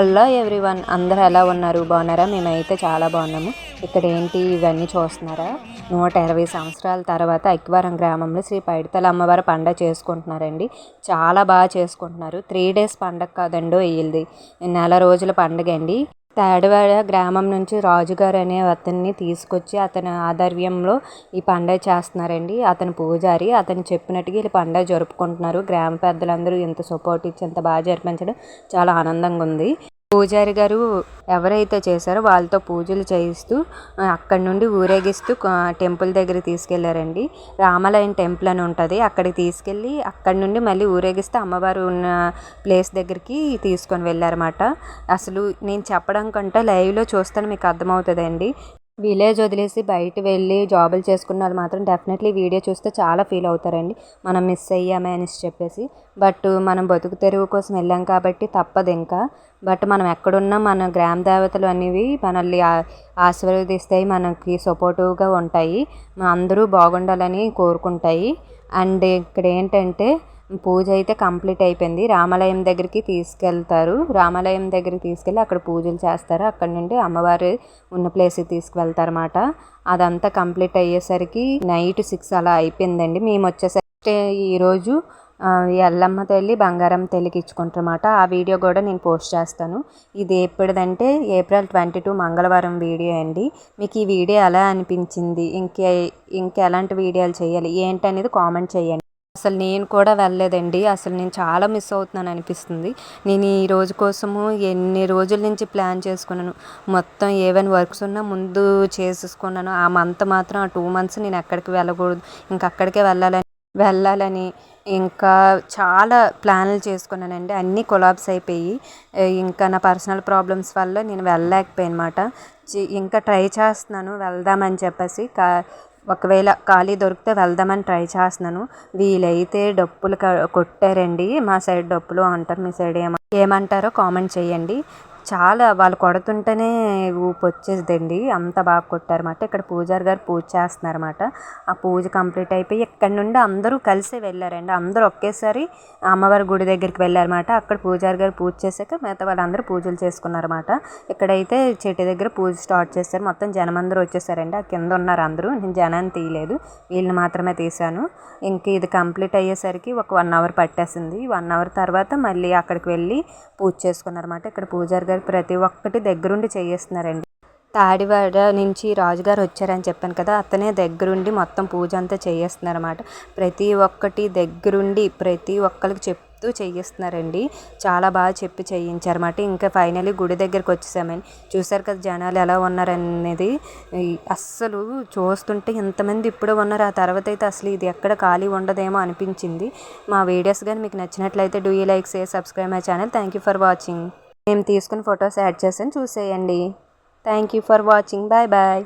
Hello everyone అందరూ ఎలా ఉన్నారు? బాగున్నారా? మేమైతే చాలా బాగున్నాము. ఇక్కడ ఏంటి? ఇవన్నీ చూస్తున్నారా? నూట ఇరవై సంవత్సరాల తర్వాత అక్కివరం గ్రామంలో శ్రీ పైడితల అమ్మవారి పండగ చేసుకుంటున్నారండి. చాలా బాగా చేసుకుంటున్నారు. త్రీ డేస్ పండగ కాదండి వీళ్ళది నెల రోజుల పండగ అండి. తాడివాడ గ్రామం నుంచి రాజుగారు అనే అతన్ని తీసుకొచ్చి అతని ఆధర్యంలో ఈ పండగ చేస్తున్నారండి. అతను పూజారి అతను చెప్పినట్టుగా వీళ్ళు పండగ జరుపుకుంటున్నారు. గ్రామ పెద్దలందరూ ఇంత సపోర్ట్ ఇచ్చి ఇంత బాగా జరిపించడం చాలా ఆనందంగా ఉంది. పూజారి గారు ఎవరైతే చేశారో వాళ్ళతో పూజలు చేయిస్తూ అక్కడి నుండి ఊరేగిస్తూ టెంపుల్ దగ్గర తీసుకెళ్ళారండి. రామాలయం టెంపుల్ అని ఉంటుంది. అక్కడికి తీసుకెళ్ళి అక్కడి నుండి మళ్ళీ ఊరేగిస్తే అమ్మవారు ఉన్న ప్లేస్ దగ్గరికి తీసుకొని వెళ్ళారన్నమాట. అసలు నేను చెప్పడం కంటే లైవ్లో చూస్తే మీకు అర్థమవుతుందండి. విలేజ్ వదిలేసి బయట వెళ్ళి జాబులు చేసుకున్న వాళ్ళు మాత్రం డెఫినెట్లీ వీడియో చూస్తే చాలా ఫీల్ అవుతారండి. మనం మిస్ అయ్యామే అని చెప్పేసి. బట్ మనం బతుకు తెరువు కోసం వెళ్ళాం కాబట్టి తప్పదు ఇంకా. బట్ మనం ఎక్కడున్నా మన గ్రామ దేవతలు అనేవి మనల్ని ఆశీర్వదిస్తాయి మనకి సపోర్టివ్గా ఉంటాయి. అందరూ బాగుండాలని కోరుకుంటాయి. అండ్ ఇక్కడ ఏంటంటే పూజ అయితే కంప్లీట్ అయిపోయింది. రామాలయం దగ్గరికి తీసుకెళ్తారు. రామాలయం దగ్గరికి తీసుకెళ్ళి అక్కడ పూజలు చేస్తారు. అక్కడ నుండి అమ్మవారు ఉన్న ప్లేస్కి తీసుకువెళ్తారు అన్నమాట అదంతా కంప్లీట్ అయ్యేసరికి నైట్ సిక్స్ అలా అయిపోయిందండి. మేము వచ్చేసరికి ఈరోజు ఎల్లమ్మ తల్లి బంగారం తెలికిచ్చుకుంటారన్నమాట ఆ వీడియో కూడా నేను పోస్ట్ చేస్తాను. ఇది ఎప్పుడుదంటే ఏప్రిల్ ట్వంటీ టూ మంగళవారం వీడియో అండి. మీకు ఈ వీడియో ఎలా అనిపించింది? ఇంకే ఇంకా ఎలాంటి వీడియోలు చేయాలి? ఏంటనేది కామెంట్ చేయండి. అసలు నేను కూడా వెళ్ళలేదండి. అసలు నేను చాలా మిస్ అవుతున్నాను అనిపిస్తుంది. నేను ఈ రోజు కోసము ఎన్ని రోజుల నుంచి ప్లాన్ చేసుకున్నాను. మొత్తం ఏవైనా వర్క్స్ ఉన్నా ముందు చేసేసుకున్నాను ఆ మంత్ మాత్రం ఆ టూ మంత్స్ నేను ఎక్కడికి వెళ్ళకూడదు. ఇంక అక్కడికే వెళ్ళాలని వెళ్ళాలని ఇంకా చాలా ప్లాన్లు చేసుకున్నానండి. అన్నీ కొలాబ్స్ అయిపోయి ఇంకా నా పర్సనల్ ప్రాబ్లమ్స్ వల్ల నేను వెళ్ళలేకపోయాను అనమాట ఇంకా ట్రై చేస్తున్నాను. వెళ్దామని చెప్పేసి కా ఒకవేళ ఖాళీ దొరికితే వెళ్దామని ట్రై చేస్తున్నాను. వీలైతే డప్పులు కొట్టారండి. మా సైడ్ డప్పులు అంటారు మీ సైడ్ ఏమ ఏమంటారో కామెంట్ చేయండి. చాలా వాళ్ళు కొడుతుంటేనే ఊపి వచ్చేదండి అంత బాగా కొట్టారన్నమాట. ఇక్కడ పూజారి గారు పూజ చేస్తున్నారన్నమాట. ఆ పూజ కంప్లీట్ అయిపోయి ఇక్కడ నుండి అందరూ కలిసి వెళ్ళారండి. అందరూ ఒకేసారి అమ్మవారి గుడి దగ్గరికి వెళ్ళారన్నమాట. అక్కడ పూజారి గారు పూజ చేశాక మిగతా వాళ్ళందరూ పూజలు చేసుకున్నారన్నమాట. ఇక్కడైతే చెట్టు దగ్గర పూజ స్టార్ట్ చేశారు. మొత్తం జనం అందరూ వచ్చేసారండి. ఆ కింద ఉన్నారు అందరూ. నేను జనాన్ని తీయలేదు. వీళ్ళని మాత్రమే తీశాను. ఇంక ఇది కంప్లీట్ అయ్యేసరికి ఒక వన్ అవర్ పట్టేసింది. వన్ అవర్ తర్వాత మళ్ళీ అక్కడికి వెళ్ళి పూజ చేసుకున్నారన్నమాట. ఇక్కడ పూజారి గారు ప్రతి ఒక్కటి దగ్గరుండి చేయిస్తున్నారండి. తాడివాడ నుంచి రాజుగారు వచ్చారని చెప్పాను కదా అతనే దగ్గరుండి మొత్తం పూజ అంతా చేయిస్తున్నారన్నమాట. ప్రతి ఒక్కటి దగ్గరుండి ప్రతి ఒక్కరికి చెప్తూ చేయిస్తున్నారండి. చాలా బాగా చెప్పి చేయించారన్నమాట. ఇంకా ఫైనలీ గుడి దగ్గరికి వచ్చేసామని చూసారు కదా జనాలు ఎలా ఉన్నారనేది. అస్సలు చూస్తుంటే ఎంతమంది ఇప్పుడు ఉన్నారు. ఆ తర్వాత అయితే అసలు ఇది ఎక్కడ ఖాళీ ఉండదేమో అనిపించింది. మా వీడియోస్ కానీ మీకు నచ్చినట్లయితే do you like say subscribe my channel. Thank you for watching. మేము తీసుకున్న ఫొటోస్ యాడ్ చేసాను చూసేయండి. Thank you for watching bye bye